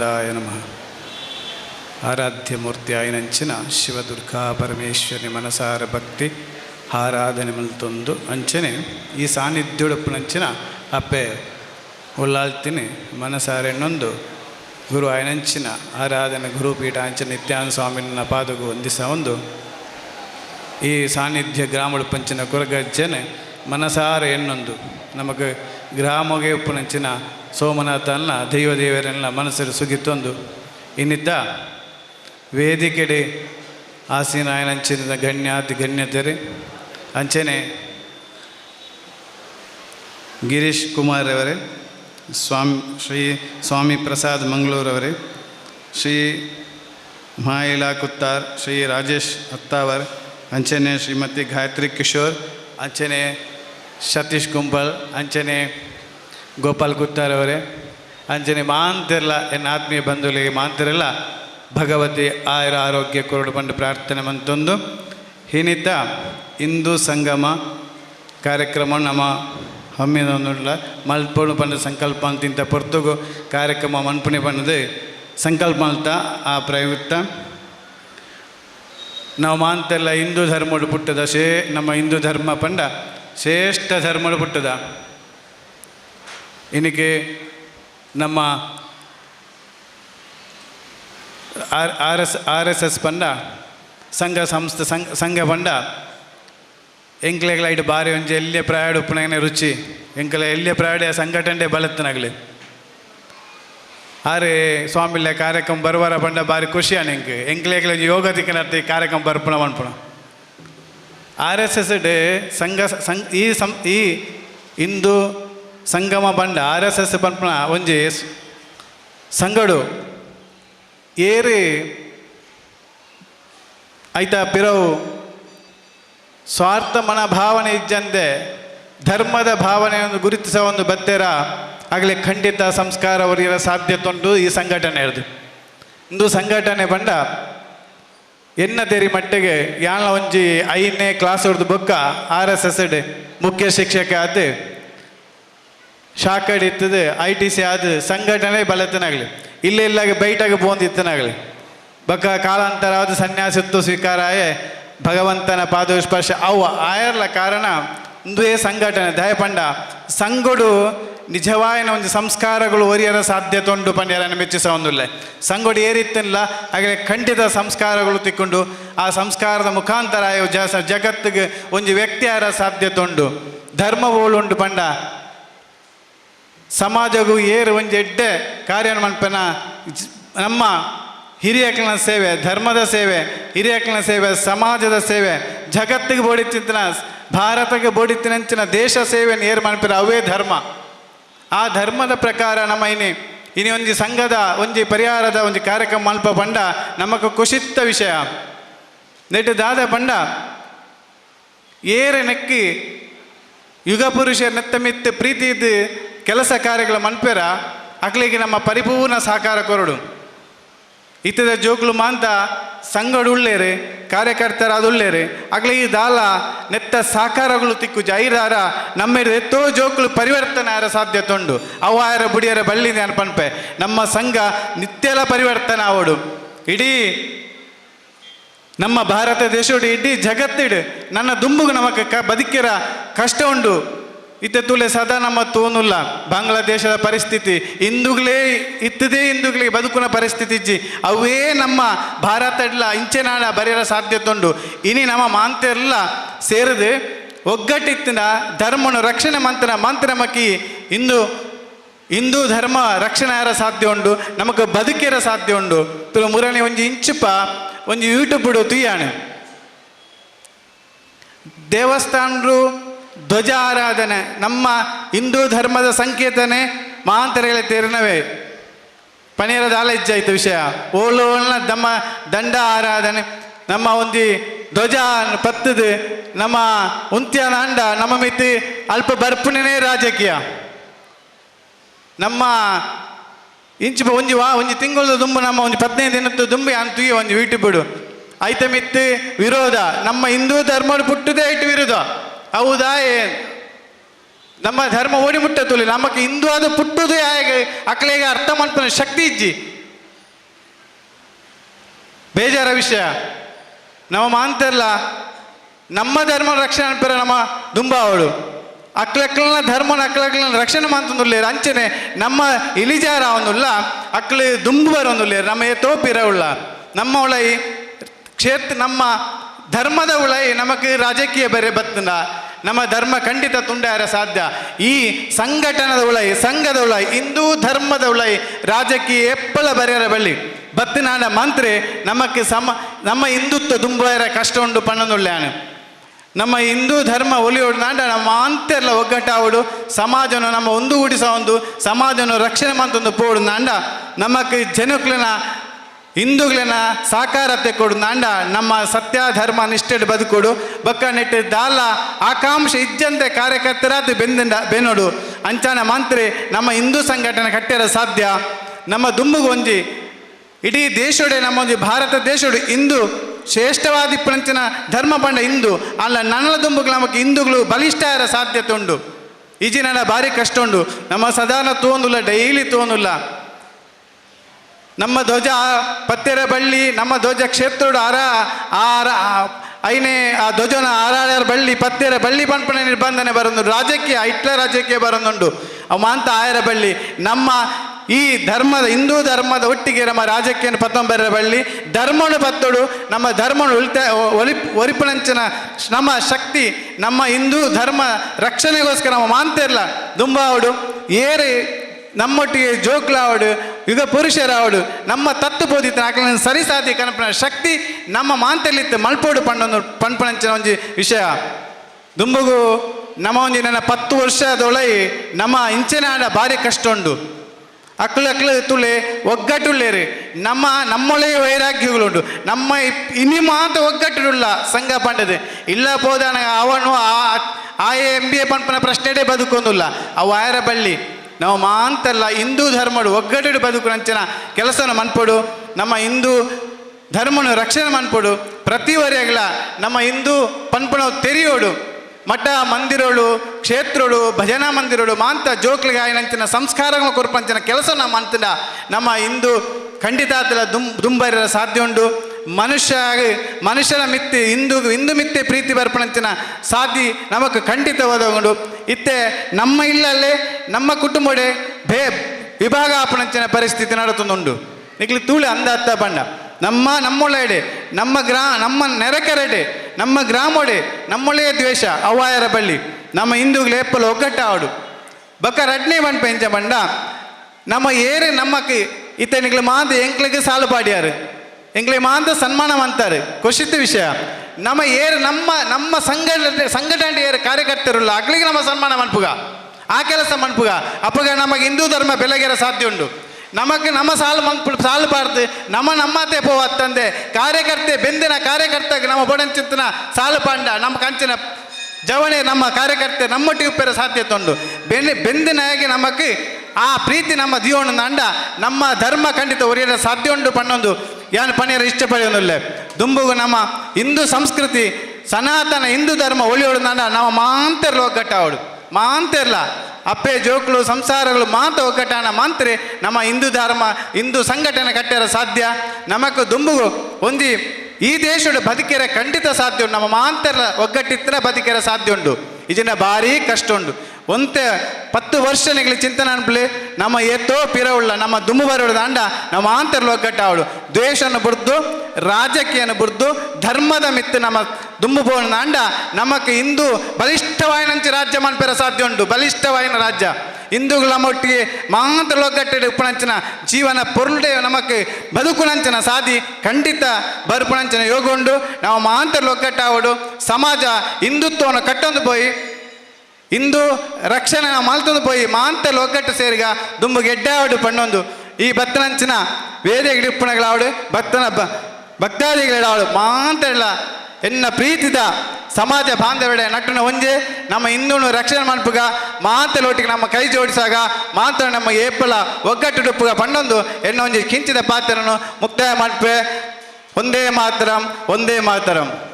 ಸಚ್ಚಿದಾನಂದಾಯ ನಮಃ. ಆರಾಧ್ಯ ಶಿವ ಶಿವದುರ್ಗಾ ಪರಮೇಶ್ವರಿ ಮನಸಾರ ಭಕ್ತಿ ಆರಾಧನೆ ಮಲ್ತೊಂದು ಅಂಚನೆ ಈ ಸಾನ್ನಿಧ್ಯುಡಪ್ಪನಂಚಿನ ಅಪ್ಪೆ ಉಳ್ಳಾಳ್ತೀನಿ ಮನಸಾರೆಣ್ಣೊಂದು ಗುರು ಆಯನಂಚಿನ ಆರಾಧನೆ ಗುರುಪೀಠ ಅಂಚಿನ ನಿತ್ಯಾನಂದ ಸ್ವಾಮಿನ ಪಾದಗು ಒಂದಿಸ ಒಂದು ಈ ಸಾನ್ನಿಧ್ಯ ಗ್ರಾಮಡು ಪಂಚಿನ ಕುರಗಜ್ಜನೆ ಮನಸಾರೆ ಎನ್ನೊಂದು ನಮಗೆ ಗ್ರಾಮಗೆ ಉಪ್ಪುನಂಚಿನ ಸೋಮನಾಥನ ದೈವ ದೇವರೆಲ್ಲ ಮನಸ್ಸಲ್ಲಿ ಸುಗಿತ್ತೊಂದು ಇನ್ನಿದ್ದ ವೇದಿಕೆಡೆ ಆಸೀನಾಯನಂಚಿನ ಗಣ್ಯಾತಿ ಗಣ್ಯತೆರೆ ಅಂಚನೆ ಗಿರೀಶ್ ಕುಮಾರ್ ಅವರೇ, ಸ್ವಾಮಿ ಶ್ರೀ ಸ್ವಾಮಿ ಪ್ರಸಾದ್ ಮಂಗಳೂರವರೇ ಶ್ರೀ ಮಾಯಿಲಾ ಕುತ್ತಾರ್, ಶ್ರೀ ರಾಜೇಶ್ ಅತ್ತಾವರ್, ಅಂಚನೆ ಶ್ರೀಮತಿ ಗಾಯತ್ರಿ ಕಿಶೋರ್, ಅಂಚನೆ ಸತೀಶ್ ಕುಂಬಲ್ ಅಂಚನೆ ಗೋಪಾಲ್ ಗುತ್ತಾರ್ ಅವರೇ ಅಂಚನೆ ಮಾಂತಿರ್ಲ ಎನ್ನ ಆತ್ಮೀಯ ಬಂಧುಗಳಿಗೆ ಮಾಂತಿರಲ್ಲ ಭಗವತಿ ಆಯುರ ಆರೋಗ್ಯ ಕೊರಡು ಬಂಡು ಪ್ರಾರ್ಥನೆ ಮಂತೊಂದು. ಹೀನಿತ ಹಿಂದೂ ಸಂಗಮ ಕಾರ್ಯಕ್ರಮ ನಮ್ಮ ಹಮ್ಮಿನೊಂದುಲ್ಲ ಮಲ್ಪೊಡು ಬಂದ ಸಂಕಲ್ಪ ಅಂತಿಂತ ಪೊರ್ತುಗು ಕಾರ್ಯಕ್ರಮ ಮನ್ಪುಣಿ ಬಂದದೆ ಸಂಕಲ್ಪ ಅಂತ ಆ ಪ್ರಯುಕ್ತ. ನಾವು ಮಾಂತೆಲ್ಲ ಹಿಂದೂ ಧರ್ಮಡು ಪುಟ್ಟದ ಶೇ ನಮ್ಮ ಹಿಂದೂ ಧರ್ಮ ಪಂಡ ಧರ್ಮಡು ಪುಟ್ಟದ ಇನ್ನಿಗೆ ನಮ್ಮ R R S R S S ಪಂಡ, ಸಂಘ ಸಂಸ್ಥೆ, ಸಂಘ ಸಂಘ ಪಂಡ ಎಂಕ್ಲೆಗಳ ಇಟ್ಟು ಬಾರಿ ಒಂಜಿ ಎಲ್ಲೇ ಪ್ರಾಯಡ್ ಉಪ್ಪುನಗನೆ ರುಚಿ. ಎಂಕಲ ಎಲ್ಲೇ ಪ್ರಾಯಡ ಸಂಘಟನೆ ಬಲತ್ತನಾಗಲಿ. ಆರೆ ಸ್ವಾಮಿಲ್ಲ ಕಾರ್ಯಕ್ರಮ ಬರುವಾರ ಪಂಡ ಬಾರಿ ಖುಷಿ ಎಂಕ್ ಎಂಕ್ಲೆಗಳ ಯೋಗ ದಿಕ್ಕನರ್ತಿ ಕಾರ್ಯಕ್ರಮ ಬರ್ಪಣ ಮನ್ಪುಣ ಆರ್ ಎಸ್ ಎಸ್ ಡೇ ಸಂಘ ಈ ಸಂ ಈ ಇಂದು ಸಂಗಮ ಬಂಡ ಆರ್ ಎಸ್ ಎಸ್ ಪನ್ಪುಣ ಒಂಜಿ ಸಂಗಡು ಏರಿ ಐತ ಪಿರವು ಸ್ವಾರ್ಥ ಮನ ಭಾವನೆ ಇಜ್ಜಂದೆ ಧರ್ಮದ ಭಾವನೆಯನ್ನು ಗುರುತಿಸುವ ಒಂದು ಬತ್ತೆರ ಆಗಲೇ ಖಂಡಿತ ಸಂಸ್ಕಾರ ಒರಿಯರ ಸಾಧ್ಯತೆ ಉಂಟು ಈ ಸಂಘಟನೆ ಇರೋದು. ಇಂದು ಸಂಘಟನೆ ಬಂಡ ಎನ್ನದೇರಿ ಮಟ್ಟಿಗೆ ಯಾಣ ಒಂಜಿ ಐದನೇ ಕ್ಲಾಸ್ ಹೊಡೆದು ಬೊಕ್ಕ ಆರ್ ಎಸ್ ಎಸ್ ಡ್ ಮುಖ್ಯ ಶಿಕ್ಷಕ ಆದ ಶಾಖಡ್ ಇತ್ತದೆ ಐ ಟಿ ಸಿ ಆದ ಸಂಘಟನೆ ಬಲತನಾಗಲಿ. ಇಲ್ಲ ಬೈಟಾಗಿ ಬೈಟಾಗ ಬೋಂದಿತ್ತನಾಗಲಿ ಬಕ್ಕ ಕಾಲಾಂತರ ಆದ ಸನ್ಯಾಸಿತ್ತು ಸ್ವೀಕಾರ ಆಯೆ ಭಗವಂತನ ಪಾದ ಸ್ಪರ್ಶ ಅವು ಆಯರ್ಲ ಕಾರಣ ಇಂದು ಸಂಘಟನೆ, ದಯಪಂಡ. ಸಂಗೊಡು ನಿಜವಾಯಿನ ಒಂದು ಸಂಸ್ಕಾರಗಳು ಒರಿಯರ ಸಾಧ್ಯತೆ ಉಂಡು ಪಂಡ್ಯರನ್ನು ಮೆಚ್ಚಿಸ ಒಂದುಲ್ಲೆ ಸಂಗೊಡಿ ಏರಿತ್ತಿಲ್ಲ ಹಾಗೆ ಖಂಡಿತ ಸಂಸ್ಕಾರಗಳು ತಿಕ್ಕೊಂಡು ಆ ಸಂಸ್ಕಾರದ ಮುಖಾಂತರ ಜಗತ್ತಿಗೆ ಒಂದು ವ್ಯಕ್ತಿಯಾರ ಸಾಧ್ಯತೆ ಧರ್ಮ ಧರ್ಮವುಳುಂಟು ಪಂಡ. ಸಮಾಜಗೂ ಏರು ಒಂದು ಎಡ್ಡೆ ಕಾರ್ಯ ಮನ್ಪನ ನಮ್ಮ ಹಿರಿಯಕ್ಕನ ಸೇವೆ, ಧರ್ಮದ ಸೇವೆ ಹಿರಿಯಕ್ಕನ ಸೇವೆ, ಸಮಾಜದ ಸೇವೆ, ಜಗತ್ತಿಗೆ ಬೋಡಿತ್ತಿನ ಭಾರತಕ್ಕೆ ಬೋಡಿತ್ತಿನಂಚಿನ ದೇಶ ಸೇವೆಯನ್ನು ಏರು ಅವೇ ಧರ್ಮ. ಆ ಧರ್ಮದ ಪ್ರಕಾರ ನಮ್ಮ ಇನಿ ಇನಿ ಒಂಜಿ ಸಂಘದ ಒಂಜಿ ಪರಿಹಾರದ ಒಂಜಿ ಕಾರ್ಯಕ್ರಮ ಮಲ್ಪ ಪಂಡ ನಮಕ್ ಕುಶಿತ್ತ ವಿಷಯ. ನೆಟ್ಟು ದಾದ ಪಂಡ, ಏರೆ ನೆಕ್ಕಿ ಯುಗ ಪುರುಷ ನೆತ್ತಮಿತ್ತು ಪ್ರೀತಿ ಇದ್ದು ಕೆಲಸ ಕಾರ್ಯಗಳ ಮನ್ಪೆರ, ಅಕ್ಲಿಗೆ ನಮ್ಮ ಪರಿಪೂರ್ಣ ಸಹಕಾರ ಕೊರಡು. ಇತ್ತದ ಜೋಕ್ಲು ಮಾಂತ ಸಂಗಡು ಉಳ್ಳೇರೆ ಕಾರ್ಯಕರ್ತರ ಅದು ಉಳ್ಳೇರೆ ಅಗ್ಲಿ ಈ ದಾಲ ನೆತ್ತ ಸಾಕಾರಗಳು ತಿಕ್ಕು ಜೈರಾರ ನಮ್ಮೆರೆ ಎತ್ತೋ ಜೋಕ್ಲು ಪರಿವರ್ತನೆ ಆರ ತೊಂಡು. ಅವಾರ ಬುಡಿಯರ ಬಳ್ಳಿ ನಾನು ಪನ್ಪೆ ನಮ್ಮ ಸಂಘ ನಿತ್ಯಲ ಪರಿವರ್ತನ ಆವಡು ಇಡೀ ನಮ್ಮ ಭಾರತ ದೇಶ ಇಡೀ ಜಗತ್ತಿಡು, ನನ್ನ ದುಂಬುಗು ನಮಗೆ ಕ, ಬದುಕಿರ ಕಷ್ಟ ಉಂಡು. ಇತ್ತೆ ತುಲೆ ಸದಾ ನಮ್ಮ ತೋನುಲ್ಲ. ಬಾಂಗ್ಲಾದೇಶದ ಪರಿಸ್ಥಿತಿ. ಇಂದುಗಳೇ ಇತ್ತದೇ ಇಂದುಗಳೇ ಬದುಕುನ ಪರಿಸ್ಥಿತಿ ಇಜ್ಜಿ. ಅವೇ ನಮ್ಮ ಭಾರತ ಇಲ್ಲ ಇಂಚೆನಾಡ ಬರೆಯರ ಸಾಧ್ಯತೆ ಉಂಡು ಇನಿ ನಮ್ಮ ಮಾಂತೆಲ್ಲ ಸೇರಿದು ಒಗ್ಗಟ್ಟಿತ್ತಿನ ಧರ್ಮನು ರಕ್ಷಣೆ ಮಂತ್ರ ಮಂತ್ರ ಮಕ್ಕಿ ಇಂದು ಹಿಂದೂ ಧರ್ಮ ರಕ್ಷಣೆ ಸಾಧ್ಯ ಉಂಡು ನಮಗೆ ಬದುಕಿರ ಸಾಧ್ಯ ಉಂಡು ತುಳು ಮೂರನೇ ಒಂಜಿ ಇಂಚುಪ, ಒಂಜಿ ಯೂಟ್ಯೂಬ್ ತುಯ್ಯಾಣೆ. ದೇವಸ್ಥಾನರು ಧ್ವಜ ಆರಾಧನೆ ನಮ್ಮ ಹಿಂದೂ ಧರ್ಮದ ಸಂಕೇತನೆ ಮಹಾಂತರಗಳ ತೇರಿನವೇ. ಪನೀರದ ಆಲಜ್ಜಾಯಿತು ವಿಷಯ. ಓಲೋಲ್ನ ನಮ್ಮ ದಂಡ ಆರಾಧನೆ, ನಮ್ಮ ಒಂದು ಧ್ವಜ ಪತ್ತದು, ನಮ್ಮ ಉಂತ್ಯನ ಅಂಡ ನಮ್ಮ ಮಿತಿ ಅಲ್ಪ ಬರ್ಪುಣನೇ ರಾಜಕೀಯ. ನಮ್ಮ ಇಂಚು ಒಂಜಿ ವಾ, ಒಂಜಿ ತಿಂಗಳದ ದುಂಬು, ನಮ್ಮ ಒಂಜಿ ಪದಿನೈದು ದಿನದ್ದು ದುಂಬಿ ಅಂತೂ ಒಂದು ಯೂಟ್ಯೂಬ್ ಬಿಡು. ಐತ ಮಿತ್ತು ವಿರೋಧ. ನಮ್ಮ ಹಿಂದೂ ಧರ್ಮ ಪುಟ್ಟದೇ ಐಟು ವಿರೋಧ ಹೌದಾ ಏನ್? ನಮ್ಮ ಧರ್ಮ ಓಡಿ ಮುಟ್ಟತುಲಿ ನಮಗೆ ಹಿಂದೂ ಅದು ಪುಟ್ಟುದು ಹೇಗೆ ಅಕ್ಕಳಿಗೆ ಅರ್ಥ ಮಾಡ್ತಾನೆ ಶಕ್ತಿ ಇಜ್ಜಿ. ಬೇಜಾರ ವಿಷಯ. ನಮ್ಮ ಮಾಂತಿರಲ್ಲ ನಮ್ಮ ಧರ್ಮ ರಕ್ಷಣೆ ಅನ್ಪರ ನಮ್ಮ ದುಂಬ ಅವಳು. ಅಕ್ಲಕ್ಕಳನ ಧರ್ಮನ ಅಕ್ಲಕ್ಕಳನ ರಕ್ಷಣೆ ಮಾಡ್ತಂದುಲ್ಲೇರು ಅಂಚನೆ ನಮ್ಮ ಇಲಿಜಾರ ಅವನುಲ್ಲ ಅಕ್ಳು ದುಂಬು ಬರೋಂದುಲ್ಲೇರು ನಮ್ಮ ತೋಪಿರ ಉಳ್ಳ. ನಮ್ಮ ಉಳೈ, ಕ್ಷೇತ್ರ, ನಮ್ಮ ಧರ್ಮದ ಉಳೈ ನಮಗೆ ರಾಜಕೀಯ ಬೇರೆ ಬತ್ತನ ನಮ್ಮ ಧರ್ಮ ಖಂಡಿತ ತುಂಡಾರ ಸಾಧ್ಯ. ಈ ಸಂಘಟನದ ಉಳೈ ಸಂಘದ ಉಳೈ ಹಿಂದೂ ಧರ್ಮದ ಉಳೈ ರಾಜಕೀಯ ಎಪ್ಪಳ ಬರೆಯರ ಬಳ್ಳಿ. ಬತ್ತಿನಾಡ ಮಂತ್ರಿ ನಮಕ್ ಸಮ, ನಮ್ಮ ಹಿಂದುತ್ವ ದುಂಬರ ಕಷ್ಟ ಉಂಡು ಪಣ್ಣನುಳ್ಳ್ಯಾನು ನಮ್ಮ ಹಿಂದೂ ಧರ್ಮ ಒಲಿಯೋಡು ನಾಂಡ ನಮ್ಮ ಅಂತೆಲ್ಲ ಒಗ್ಗಟ್ಟಾವಡು ಸಮಾಜನ ನಮ್ಮ ಒಂದುಗೂಡಿಸ ಒಂದು ಸಮಾಜನ ರಕ್ಷಣೆ ಮಂತೊಂದು ಪೋಡು ನಾಂಡ. ನಮಕ್ ಜನಕ್ಲನ ಹಿಂದೂಗಳನ್ನ ಸಾಕಾರತೆ ಕೊಡು, ನಾಂಡ ನಮ್ಮ ಸತ್ಯ, ಧರ್ಮ, ನಿಷ್ಠೆಡ್ ಬದುಕೊಡು. ಬಕ್ಕ ನೆಟ್ಟು ದಾಲ, ಆಕಾಂಕ್ಷೆ ಇಜ್ಜಂತೆ ಕಾರ್ಯಕರ್ತರಾದ ಬೆಂದ ಬೆನ್ನೋಡು. ಅಂಚಾನ ಮಂತ್ರಿ, ನಮ್ಮ ಹಿಂದೂ ಸಂಘಟನೆ ಕಟ್ಟಿರ ಸಾಧ್ಯ. ನಮ್ಮ ದುಂಬುಗೊಂಜಿ ಇಡೀ ದೇಶೋಡೆ, ನಮ್ಮ ಒಂದು ಭಾರತ ದೇಶೋಡು ಇಂದು ಶ್ರೇಷ್ಠವಾದಿ ಪಂಚನ ಧರ್ಮ ಪಂಡ ಹಿಂದೂ. ಅಲ್ಲ ನನ್ನ ದುಂಬುಗಳು ನಮಗೆ ಹಿಂದೂಗಳು ಬಲಿಷ್ಠ ಇರೋ ಸಾಧ್ಯತೆ ಉಂಡು. ಈಜಿ ನನ್ನ ಭಾರಿ ಕಷ್ಟ ಉಂಡು. ನಮ್ಮ ಸದಾನ ತೋನುಲ್ಲ ಡೈಲಿ ತೋಂದುಲ್ಲ ನಮ್ಮ ಧ್ವಜ ಪತ್ತೆರ ಬಳ್ಳಿ ನಮ್ಮ ಧ್ವಜ ಕ್ಷೇತ್ರೋಡು ಆರ ಆರ, ಐನೇ, ಆ ಧ್ವಜನ ಆರಾರ ಬಳ್ಳಿ ಪತ್ತೆರೆ ಬಳ್ಳಿ ಬಂಪಣೆ ನಿರ್ಬಂಧನೆ ಬರೋದು ರಾಜಕೀಯ, ಹಿಟ್ಲರ್ ರಾಜಕೀಯ ಬರೋದುಂಡು. ಅವ ಮಾಂತ ಆಯರ ಬಳ್ಳಿ ನಮ್ಮ ಈ ಧರ್ಮದ, ಹಿಂದೂ ಧರ್ಮದ ಒಟ್ಟಿಗೆ ನಮ್ಮ ರಾಜಕೀಯ ಪತ್ತೊಂಬರ ಬಳ್ಳಿ ಧರ್ಮನು ಪತ್ತೋಡು, ನಮ್ಮ ಧರ್ಮನು ಉಳಿತ ಒಲಿ ಒರಿಪಣಂಚನ ನಮ್ಮ ಶಕ್ತಿ, ನಮ್ಮ ಹಿಂದೂ ಧರ್ಮ ರಕ್ಷಣೆಗೋಸ್ಕರ ನಮ್ಮ ಮಾಂತಿರಲ್ಲ ದುಂಬಾವಡು ಏರಿ, ನಮ್ಮೊಟ್ಟಿಗೆ ಜೋಕ್ಲಾವಡು ಯುಗ ಪುರುಷರಾವಡು ನಮ್ಮ ತತ್ತು ಬೋಧಿತ ಸರಿ ಸರಿಸಾದಿ ಕನಪನ ಶಕ್ತಿ ನಮ್ಮ ಮಾಂತಲ್ಲಿತ್ತು ಮಲ್ಪೋಡು ಪಣ್ಣೊಂದು ಪಣ್ಪಣಂಚಿನ ಒಂಜಿ ವಿಷಯ. ದುಂಬುಗು, ನಮ್ಮ ಒಂಜಿ ನನ್ನ ಪತ್ತು ವರ್ಷದೊಳಗೆ ನಮ್ಮ ಇಂಚಿನ ಭಾರಿ ಕಷ್ಟ ಉಂಡು ಅಕ್ಳು ಅಕ್ಳು ತುಳೆ ಒಗ್ಗಟ್ಟುಳ್ಳೇರಿ ನಮ್ಮ, ನಮ್ಮೊಳಗೆ ವೈರಾಗ್ಯಗಳುಂಟು ನಮ್ಮ ಇನಿ ಮಾತ ಒಗ್ಗಟ್ಟುಳ್ಳ ಸಂಘ ಪಂಡದೆ. ಇಲ್ಲ ಪೋದ ಅವನು ಆ ಎಂ ಬಿ ಎ ಪಂಪನ ಪ್ರಶ್ನೆಡೆ ಬದುಕೊಂದಿಲ್ಲ. ಅವು ಆಯರ ಬಳ್ಳಿ. ನಾವು ಮಾಂತಲ್ಲ ಹಿಂದೂ ಧರ್ಮಡು ಒಗ್ಗಟ್ಟು ಬದುಕುನಂಚಿನ ಕೆಲಸನ ಮನ್ಪಡು, ನಮ್ಮ ಹಿಂದೂ ಧರ್ಮನು ರಕ್ಷಣೆ ಮನ್ಪಡು ಪ್ರತಿವರೆಗಳ ನಮ್ಮ ಹಿಂದೂ ಪನ್ಪಣ ತೆರೆಯೋಡು, ಮಠ ಮಂದಿರಗಳು ಕ್ಷೇತ್ರಗಳು ಭಜನಾ ಮಂದಿರಗಳು ಮಾಂತ ಜೋಕ್ಲಿಗಾಯನಂಚಿನ ಸಂಸ್ಕಾರಗಳ ಕೊರ್ಪಂಚಿನ ಕೆಲಸ ನಮ್ಮ ಅಂತಿಲ್ಲ ನಮ್ಮ ಹಿಂದೂ ಖಂಡಿತ ಆತಲ ದುಂ ದುಂಬರ ಸಾಧ್ಯ ಉಂಡು ಮನುಷ್ಯ ಮನುಷ್ಯನ ಮಿತ್ತಿ, ಹಿಂದೂ ಹಿಂದೂ ಮಿತ್ತೆ ಪ್ರೀತಿ ಬರ್ಪಣಂಚಿನ ಸಾಧಿ ನಮಗೆ ಒದಗೊಂಡು ಇತ್ತೆ ನಮ್ಮ ಇಲ್ಲಲ್ಲೇ, ನಮ್ಮ ಕುಟುಂಬಡೆ ಭೇ ವಿಭಾಗ ಆಪಣಂಚಿನ ಪರಿಸ್ಥಿತಿ ನಡತೊಂದುಂಡು ನಿಕ್ಲಿ ತೂಳಿ ಅಂದ ಅತ್ತ ಬಂಡ ನಮ್ಮ ನಮ್ಮೊಳೆಡೆ ನಮ್ಮ ಗ್ರಾ, ನಮ್ಮ ನೆರೆಕರೆಡೆ, ನಮ್ಮ ಗ್ರಾಮೊಡೆ ನಮ್ಮೊಳೆಯ ದ್ವೇಷ ಅವಾಯರ ಬಳ್ಳಿ. ನಮ್ಮ ಹಿಂದೂಗಳು ಎಪ್ಪಲು ಒಗ್ಗಟ್ಟಾವಡು ಬಕ್ಕ ರಡ್ನೆ ಬಣ್ಣ ಪೆಂಚ ಬಂಡ ನಮ್ಮ ಏರೆ ನಮ್ಮ ಇತ್ತೆ ನಿಗ್ಲಿ ಮಾಂದ ಎಂಕ್ಲಿಗೆ ಸಾಲು ಪಾಡ್ಯಾರು ಎಂಕ್ಲಿಗೆ ಮಾಂದ ಸನ್ಮಾನ ಅಂತಾರೆ ಖುಷಿತ ವಿಷಯ. ನಮ್ಮ ಏರ್ ನಮ್ಮ ನಮ್ಮ ಸಂಘಟನೆ ಸಂಘಟನೆ ಏರ್ ಕಾರ್ಯಕರ್ತರುಲ್ಲ ಅಗ್ಲಿಗೆ ನಮ್ಮ ಸನ್ಮಾನ ಮನ್ಪುಗ ಆ ಕೆಲಸ ಮನ್ಪುಗ ಅಪ್ಪಗ ನಮಗೆ ಹಿಂದೂ ಧರ್ಮ ಬೆಲೆಗೆರ ಸಾಧ್ಯ ಉಂಡು. ನಮಗೆ, ನಮ್ಮ ಸಾಲು ಮನ್ಪು ಸಾಲು ಪಾರ್ದು ನಮ್ಮ ನಮ್ಮತೆ ಪೋವತ್ತಂದೆ ಕಾರ್ಯಕರ್ತೆ, ಬೆಂದಿನ ಕಾರ್ಯಕರ್ತಗೆ ನಮ್ಮ ಚಿತ್ತನ ಸಾಲು ಪಾಂಡ, ನಮ್ಮ ಕಂಚಿನ ಜವಣೆ, ನಮ್ಮ ಕಾರ್ಯಕರ್ತೆ ನಮ್ಮ ಉಪ್ಪೆರ ಸಾಧ್ಯತೆ ಉಂಡು ಬೆನ್ನ, ಬೆಂದಿನಾಗಿ ನಮಗೆ ಆ ಪ್ರೀತಿ ನಮ್ಮ ದಿಯೋಣ ಅಂಡ ನಮ್ಮ ಧರ್ಮ ಖಂಡಿತ ಒರಿಯರ ಸಾಧ್ಯ ಉಂಡು ಪಣ್ಣೊಂದು ಯಾನು ಪಣಿಯರ ಇಷ್ಟಪಡೆಯೋದಿಲ್ಲ ದುಂಬುಗು ನಮ್ಮ ಹಿಂದೂ ಸಂಸ್ಕೃತಿ, ಸನಾತನ ಹಿಂದೂ ಧರ್ಮ ಒಳಿಯೋಡು ನಂಡ ನಮ್ಮ ಮಾಂತೆರ್ಲ ಒಗ್ಗಟ್ಟಾವಡು ಮಾಂತೆರ್ಲ ಅಪ್ಪೆ ಜೋಕ್ಲು ಸಂಸಾರಗಳು ಮಾತ ಒಗ್ಗಟ್ಟಾನ ಮಾಂತ್ರೆ. ನಮ್ಮ ಹಿಂದೂ ಧರ್ಮ, ಹಿಂದೂ ಸಂಘಟನೆ ಕಟ್ಟರ ಸಾಧ್ಯ. ನಮಕ್ ದುಂಬುಗು ಒಂದಿ ಈ ದೇಶದ ಬದುಕಿರ ಖಂಡಿತ ಸಾಧ್ಯ ಉಂಟು. ನಮ್ಮ ಮಾಂತರ ಒಗ್ಗಟ್ಟಿತ್ರ ಬದುಕಿರ ಸಾಧ್ಯ ಉಂಟು. ಇದನ್ನ ಭಾರಿ ಕಷ್ಟ ಉಂಟು. ಒಂತೆ ಪತ್ತು ವರ್ಷ ನಿಗಲಿ ಚಿಂತನೆ ಅನ್ಪಲಿ, ನಮ್ಮ ಎತ್ತೋ ಪಿರವುಳ್ಳ, ನಮ್ಮ ದುಮ್ಮು ಬರೋಡು ದಾಂಡ, ನಮ್ಮ ಆಂತರ್ಲ ಒಗ್ಗಟ್ಟಾವಳು ದ್ವೇಷವನ್ನು ಬುರ್ದು ರಾಜಕೀಯನ ಬುರ್ದು ಧರ್ಮದ ಮಿತ್ತು ನಮ್ಮ ದುಮ್ಮು ದಾಂಡ, ನಮಕ್ ಹಿಂದೂ ಬಲಿಷ್ಠವಾಯಿನಂಚಿ ರಾಜ್ಯ ಮನ್ಪೆರ ಸಾಧ್ಯ ಉಂಟು ಬಲಿಷ್ಠವಾಯಿನ ರಾಜ್ಯ. ಹಿಂದೂಗಳ ಒಟ್ಟಿಗೆ ಮಾತ್ರ ಒಗ್ಗಟ್ಟೆ ಉಪ್ಪುನಂಚಿನ ಜೀವನ ಪೊರುಡೆ ನಮಕ್ ಬದುಕುನಂಚಿನ ಸಾಧಿ, ಖಂಡಿತ ಬರ್ಪುಣಂಚಿನ ಯೋಗ ಉಂಡು. ನಾವು ಮಾತ್ರ ಒಗ್ಗಟ್ಟಾವಡು ಸಮಾಜ ಹಿಂದುತ್ವವನ್ನು ಕಟ್ಟೊಂದು ಪೋಯಿ ರಕ್ಷಣೆ ನಾವು ಮಲ್ತೊಂದು ಪೋಯಿ ಮಾಂತಲ್ ಒಗ್ಗಟ್ಟು ಸೇರಿಗ ದುಂಬು ಗೆಡ್ಡಾವಡು ಪಣ್ಣೊಂದು. ಈ ಭತ್ತನಂಚಿನ ವೇದ ಗಿಡಿಪ್ಪಣಗಳಾವಡು ಭಕ್ತನ ಬ ಭಕ್ತಾದಿಗಳಾವಡು ಮಾಂತಲ್ಲ ಎನ್ನ ಪ್ರೀತಿದ ಸಮಾಜ ಬಾಂಧವ್ಯ ನಟನ ಒಂಜೆ ನಮ್ಮ ಹಿಂದೂನು ರಕ್ಷಣೆ ಮನ್ಪುಗ ಮಾತಲೊಟ್ಟಿಗೆ ನಮ್ಮ ಕೈ ಜೋಡಿಸಾಗ ಮಾತ್ರ ನಮ್ಮ ಏಪಲ ಒಗ್ಗಟ್ಟು ಡುಪ್ಪುಗ ಪಣ್ಣೊಂದು ಎನ್ನ ಒಂಜಿ ಕಿಂಚಿದ ಪಾತ್ರನು ಮುಕ್ತಾಯ ಮಾಡಪೆ. ಒಂದೇ ಮಾತರಂ ಒಂದೇ ಮಾತರಂ.